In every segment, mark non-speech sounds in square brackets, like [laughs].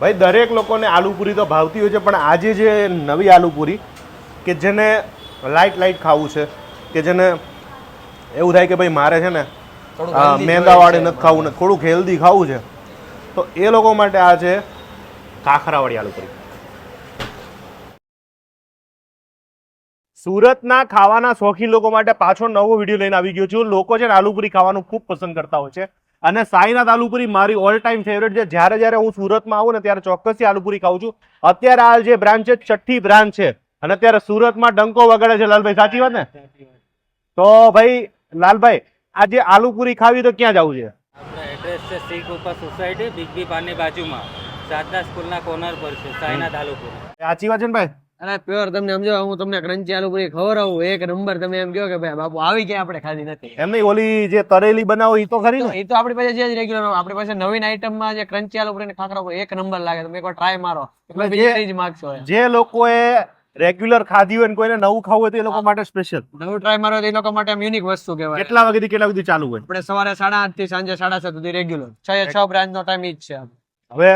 ભાઈ દરેક લોકોને આલુપુરી તો ભાવતી હોય છે પણ આજે જે નવી આલુપુરી કે જેને લાઇટ લાઇટ ખાવું છે કે જેને એવું થાય કે ભાઈ મારે છે ને મેંદાવાળી નથી ખાવું ને થોડુંક હેલ્ધી ખાવું છે તો એ લોકો માટે આ છે કાખરાવાળી આલુપુરી. સુરતના ખાવાના શોખીન લોકો માટે પાછો નવો વીડિયો લઈને આવી ગયો છું. લોકો છે ને આલુપુરી ખાવાનું ખૂબ પસંદ કરતા હોય છે. અને સાઈનાથ આલુપુરી મારી ઓલ ટાઈમ ફેવરેટ છે. જ્યારે જ્યારે હું સુરતમાં આવું ને ત્યારે ચોક્કસથી આલુપુરી ખાઉં છું. અત્યારે આ જે બ્રાન્ચ છે છઠ્ઠી બ્રાન્ચ છે. અને અત્યારે સુરતમાં ડંકો વગાડે છે લાલભાઈ. સાચી વાત ને? તો ભાઈ લાલભાઈ આજે આલુપુરી ખાવી તો ક્યાં જવું છે? આપણો એડ્રેસ છે Shri Kripa society big B પારની બાજુમાં. સાધના સ્કૂલના કોર્નર પર છે સાઈનાથ આલુપુર. સાચી વાત છે ને ભાઈ? અરે પ્યોર તમને સમજો હું તમને ક્રંચી આલુ પૂરી ખવડાવું એક નંબર તમે એમ કહો કે ભાઈ બાપુ આવી ગયા આપણે ખાધી નથી? એમ નહીં ઓલી જે તરેલી બનાવો એ તો ખરી ને? એ તો આપણી પાસે જે રેગ્યુલર આપણી પાસે નવીન આઈટમમાં જે ક્રંચી આલુ પૂરી ને ખાખરા પૂરી એક નંબર લાગે તમે એકવાર ટ્રાય મારો. એટલે જે- બીજી જ માગશો એ. જે લોકોએ રેગ્યુલર ખાધી હોય ને કોઈને નવું ખાવું હોય તો એ લોકો માટે સ્પેશિયલ નવું ટ્રાય મારો તો એ લોકો માટે યુનિક વસ્તુ કહેવાય. કેટલા વાગ્યાથી કેટલા સુધી ચાલુ હોય? આપણે સવારે સાડા આઠથી સાંજે સાડા સાત સુધી રેગ્યુલર છ છ બ્રાન્ચ નો ટાઈમ ઈ જ છે હવે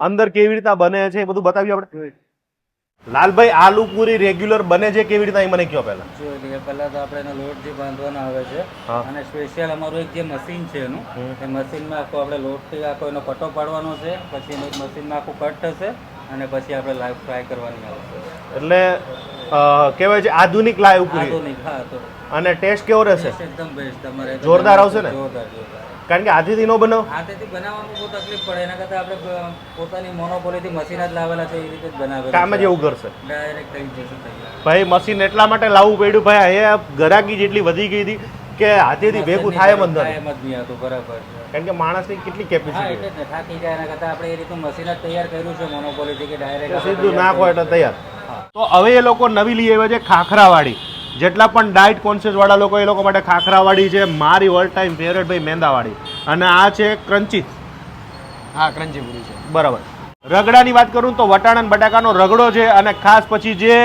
અંદર કેવી રીતના બને છે એ બધું બતાવ્યું આપણે? લાલભાઈ આલુ પૂરી રેગ્યુલર બને છે કેવી રીતના? એ મને કહો પહેલા. જો એટલે પહેલા તો આપણે એનો લોટ જે બાંધવાનો આવે છે અને સ્પેશિયલ અમારું એક જે મશીન છે એનું એ મશીનમાં આખો આપણે લોટથી આખો એનો કટો પાડવાનો છે પછી એનું મશીનમાં આખું કટ થશે અને પછી આપણે લાઈવ ફ્રાય કરવાની આવશે એટલે કહેવાય છે આધુનિક લાઈવ પૂરી. આધુનિક હા તો અને ટેસ્ટ કેવો રહેશે? એકદમ બેસ્ટ તમારે જોરદાર આવશે ને? જોરદાર જોરદાર. કારણ કે હાથેથી નો બનાવ. હાથેથી બનાવવામાં બહુ તકલીફ પડે. એના કરતાં આપણે પોતાની મોનોપોલીથી મશીન જ લાવેલા છે એ રીતે જ બનાવે કામ જ એવું કરશે. ડાયરેક્ટ થઈ જશે ભાઈ મશીન એટલા માટે લાવવું પડ્યું ભાઈ એ ગરાકી જેટલી વધી ગઈ હતી કે હાથેથી ભેગું થાય એમ અંદર એમ જ નહીં હતું બરાબર કારણ કે માણસની કેટલી કેપેસિટી થાકી જાય એના કરતાં આપણે એ રીતનું મશીન જ તૈયાર કર્યું છે મોનોપોલીથી કે ડાયરેક્ટ સીધું નાખો એટલે તૈયાર. તો હવે એ લોકો નવી લઈ આવ્યા છે ખાખરાવાળી. જેટલા પણ ડાયટ કોન્શિયસવાળા લોકો એ લોકો માટે ખાખરાવાળી છે મારી ઓલ ટાઈમ ફેવરેટ ભાઈ મેંદાવાળી. અને આ છે ક્રંચી. હા ક્રંચી પૂરી છે. બરાબર. રગડાની વાત કરું તો વટાણા અને બટાકાનો રગડો છે અને ખાસ પછી જે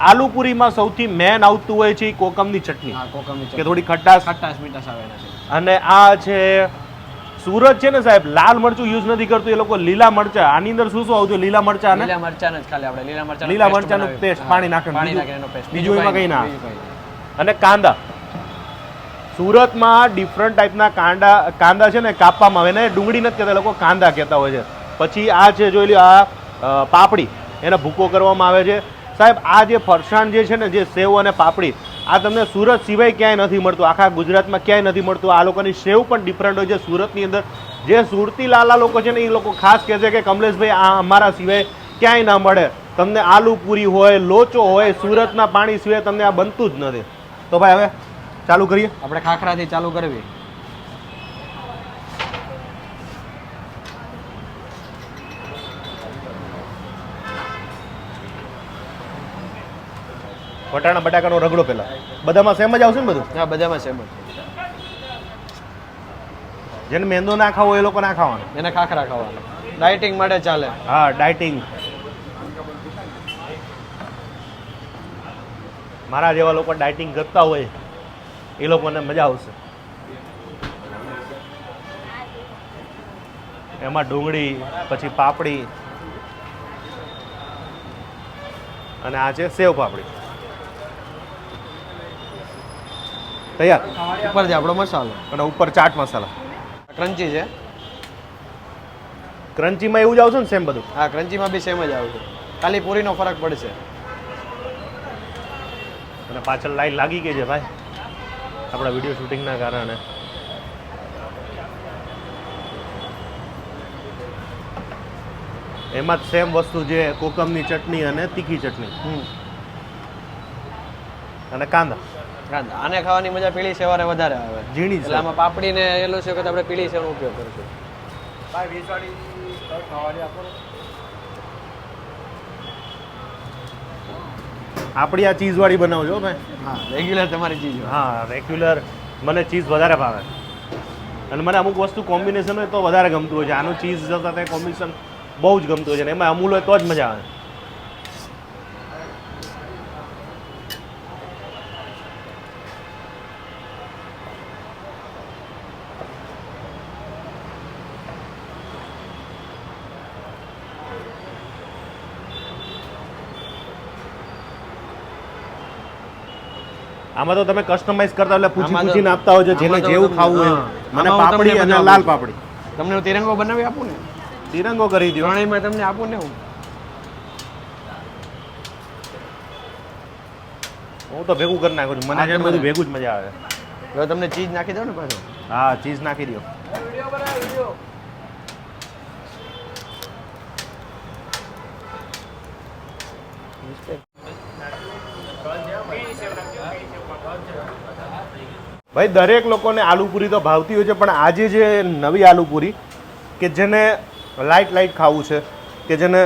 આલુપુરીમાં સૌથી મેન આવતું હોય છે એ કોકમની ચટણી. કોકમની કે થોડી ખટાશ. ખટાશ મીઠાશ આવે છે. અને આ છે સુરત છે ને સાહેબ લાલ મરચું યુઝ નથી કરતું એ લોકો લીલા મરચા. આની અંદર શું શું આવતું? લીલા મરચા ને? લીલા મરચાં જ ખાલી આપણે લીલા મરચા લીલા મરચાંનો પેસ્ટ પાણી નાખે પાણી નાખે paste. બીજું એમાં કઈ ના. અને કાંદા. સુરતમાં ડિફરન્ટ ટાઈપના કાંદા કાંદા છે ને કાપવામાં આવે ને ડુંગળી નથી કહેતા લોકો કાંદા કહેતા હોય છે. પછી આ છે જોઈ લ્યો આ પાપડી. એને ભૂકો કરવામાં આવે છે. સાહેબ આ જે ફરસાણ જે છે ને જે સેવ અને પાપડી આ તમને સુરત સિવાય ક્યાંય નથી મળતું. આખા ગુજરાતમાં ક્યાંય નથી મળતું. આ લોકોની સેવ પણ ડિફરન્ટ હોય છે. સુરતની અંદર જે સુરતી લાલા લોકો છે ને, એ લોકો ખાસ કહે છે કે કમલેશભાઈ, આ અમારા સિવાય ક્યાંય ના મળે. તમને આલુ પૂરી હોય, લોચો હોય, સુરતના પાણી સિવાય તમને આ બનતું જ નથી. તો ભાઈ, હવે ચાલુ કરીએ? આપણે ખાખરાથી ચાલુ કરવી. વટાણા બટાકાનો રગડો પહેલા બધામાં સેમ જ આવશે ને બધું? હા બધામાં સેમ જ. જેને મેંદો ના ખાવો એ લોકો ના ખાવાનો. એને ખાખરા ખાવાના. ડાયટિંગ માટે ચાલે. હા ડાયટિંગ મારા જેવા લોકો ડાયટિંગ કરતા હોય એ લોકોને મજા આવશે. એમાં ડુંગળી પછી પાપડી અને આ છે સેવ પાપડી. તૈયાર. ઉપર છે આપણો મસાલો. અને ઉપર ચાટ મસાલા. ક્રંચી છે. ક્રન્ચીમાં એવું જ આવશે ને સેમ બધું? હા ક્રંચીમાં બી સેમ જ આવશે. ખાલી પૂરીનો ફરક પડશે. અને પાછળ લાઈન લાગી ગઈ છે ભાઈ. આપણા વીડિયો શૂટિંગના કારણે. એમાં જ સેમ વસ્તુ જે કોકમની ચટણી અને તીખી ચટણી. હમ. અને કાંદા. આને ખાવાની મજા પીળી સેવારે વધારે આવે. ઝીણી એટલે. આમાં પાપડી ને એલો છે કરતા આપણે પીળી સેવાનો ઉપયોગ કરીશું. આપણી આ ચીઝવાળી બનાવજો હો ભાઈ. હા રેગ્યુલર તમારી ચીજ હા રેગ્યુલર મને ચીઝ વધારે ભાવે. અને મને અમુક વસ્તુ કોમ્બિનેશન હોય તો વધારે ગમતું હોય છે. આનું ચીઝ સાથે કોમ્બિનેશન બહુ જ ગમતું હોય છે. અને એમાં અમૂલ હોય તો જ મજા આવે. આમાં તો તમે કસ્ટમાઇઝ કરતા એટલે પૂછી પૂછીને આપતા હોય છે જેને જેવું ખાવું હોય મને પાપડી અને લાલ પાપડી. તમને હું તિરંગો બનાવી આપું ને? તિરંગો કરી દો ત્રણેયમાં તમને આપું ને હું? હું તો ભેગું કરી નાખું છું. મને છે બધું ભેગું જ મજા આવે. હવે તમને ચીઝ નાખી દો ને પાછો? હા ચીઝ નાખી દો ભાઈ દરેક લોકોને આલુપૂરી તો ભાવતી હોય છે પણ આજે જે નવી આલુપૂરી કે જેને લાઈટ લાઈટ ખાવું છે કે જેને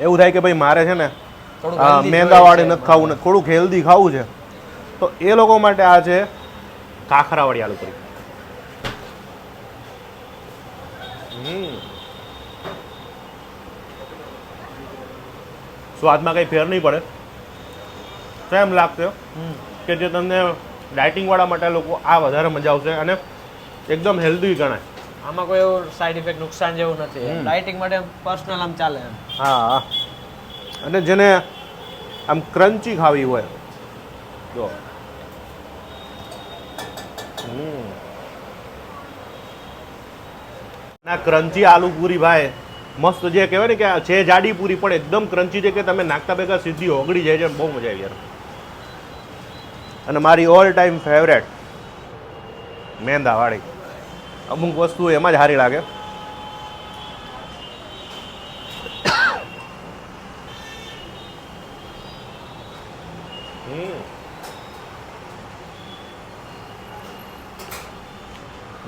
એવું થાય કે ભાઈ મારે છે ને મેંદાવાળી નથી ખાવું ને થોડુંક હેલ્ધી ખાવું છે તો એ લોકો માટે આ છે કાખરાવાળી આલુપૂરી. સ્વાદમાં કંઈ ફેર નહીં પડે. કેમ લાગશે? હમ. કે જે તમને ડાયટિંગવાળા માટે લોકો આ વધારે મજા આવશે અને એકદમ હેલ્ધી ગણાય. આમાં કોઈ એવું સાઈડ ઇફેક્ટ નુકસાન જેવું નથી. ડાયટિંગ માટે પર્સનલ આમ ચાલે એમ. હા. અને જેને આમ ક્રન્ચી ખાવી હોય જો. ના ક્રન્ચી આલુ પૂરી ભાઈ મસ્ત જે કહેવાય ને કે છે જાડી પૂરી પણ એકદમ ક્રન્ચી છે કે તમે નાખતા ભેગા સીધી ઓગળી જાય છે બહુ મજા આવી યાર. અને મારી ઓલ ટાઈમ ફેવરેટ મેંદાવાળી. અમુક વસ્તુ એમાં જ સારી લાગે. હમ.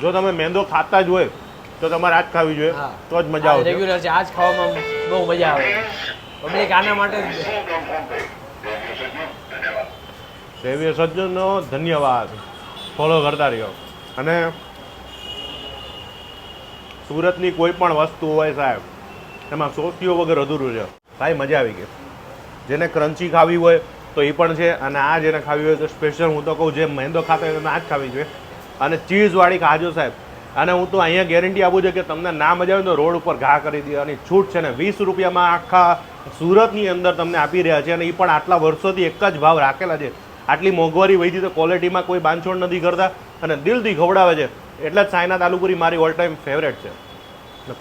જો તમે મેંદો ખાતા જ હોય તો તમારે આજ ખાવી જોઈએ. તો જ મજા આવે રેગ્યુલર છે. આજ ખાવામાં બહુ મજા આવે. પબ્લિક આના માટે જ સેવીય સજ્જનનો ધન્યવાદ. ફોલો કરતા રહ્યો. અને સુરતની કોઈ પણ વસ્તુ હોય સાહેબ, એમાં સોસીઓ વગર અધૂરું છે. ભાઈ, મજા આવી ગઈ. જેને ક્રન્ચી ખાવી હોય તો એ પણ છે, અને આ જેને ખાવી હોય તો સ્પેશિયલ હું તો કહું, જે મહેંદો ખાતો હોય આ જ ખાવી જોઈએ. અને ચીઝવાળી ખાજો સાહેબ. અને હું તો અહીંયા ગેરંટી આપું છું કે તમને ના મજા આવે તો રોડ ઉપર ઘા કરી દે, અને છૂટ છે ને વીસ રૂપિયામાં આખા સુરતની અંદર તમને આપી રહ્યા છે, અને એ પણ આટલા વર્ષોથી એક જ ભાવ રાખેલા છે. આટલી મોંઘવારી વધી તો ક્વોલિટીમાં કોઈ બાંધછોડ નથી કરતા અને દિલથી ખવડાવે છે. એટલે જ સાયનાથ આલુપુરી મારી ઓલ ટાઈમ ફેવરેટ છે.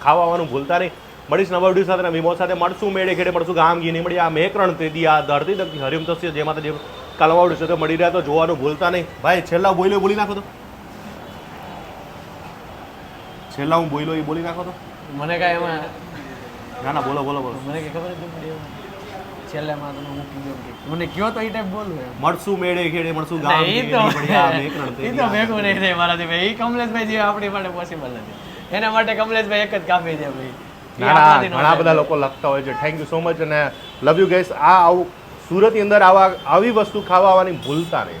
ખાવાનું ખાવા ભૂલતા નહીં. મળીશ નવા વીડિયો સાથે વિમો સાથે મળશું. મેળે ખેડે મળશું. ગામ ગીની મળી આ મેકરણ તેથી આ ધરતી તકથી હરિમ થશે જેમાં જે કાલવા વીડિયો તો મળી રહ્યા તો જોવાનું ભૂલતા નહીં. ભાઈ છેલ્લા બોલ્યો બોલી નાખો તો. છેલ્લા હું બોલ્યો એ બોલી નાખો તો. મને કાંઈ એમાં ના ના બોલો બોલો બોલો. મને કઈ ખબર જ નથી પડી એમાં. છેલ્લે માં તમે મૂકી દો કે મને કયો તો એ ટાઈપ બોલું એમ. મળશું મેળે ખેડે મળશું ગામ એ તો ઈ [laughs] તો. ભેગું નહીં થાય મારાથી ભાઈ. કમલેશભાઈ જે આપણી માટે પોસિબલ નથી. એના માટે કમલેશભાઈ એક જ કાપી દે ભાઈ. ઘણા બધા લોકો લખતા હોય છે. થેન્ક યુ સો મચ અને લવ યુ ગેસ આ આવું સુરતની અંદર આવા આવી વસ્તુ ખાવા આવવાની ભૂલતા નહીં.